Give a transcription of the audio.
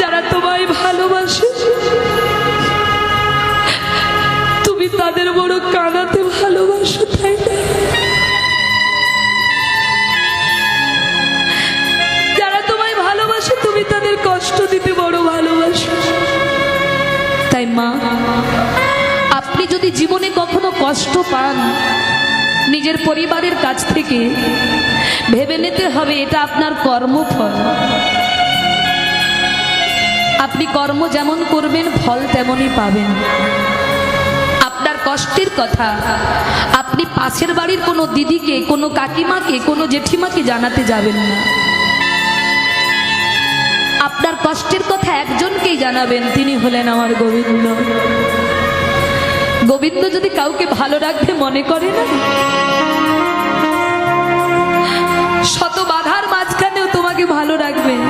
যারা তোমায় ভালোবাসে, তুমি তাদের বড় কানাতে ভালোবাসো, তাই যারা তোমায় ভালোবাসে, তুমি তাদের কষ্ট দিতে বড় ভালোবাসো। তাই মা, আপনি যদি জীবনে কখনো কষ্ট পান, নিজের পরিবারের কাছ থেকে ভেবে নিতে হবে, এটা আপনার কর্মফল। আপনি কর্ম যেমন করবেন, ফল তেমনই পাবেন। আপনার কষ্টের কথা, আপনি পাশের বাড়ির কোনো দিদিকে, কোনো কাকিমাকে, কোনো জেঠিমাকে জানাতে যাবেন না। আপনার কষ্টের কথা একজনকেই জানাবেন, তিনি হলেন আমার গোবিন্দ। গোবিন্দ যদি কাউকে ভালো রাখবে মনে করে না ভালো রাখবে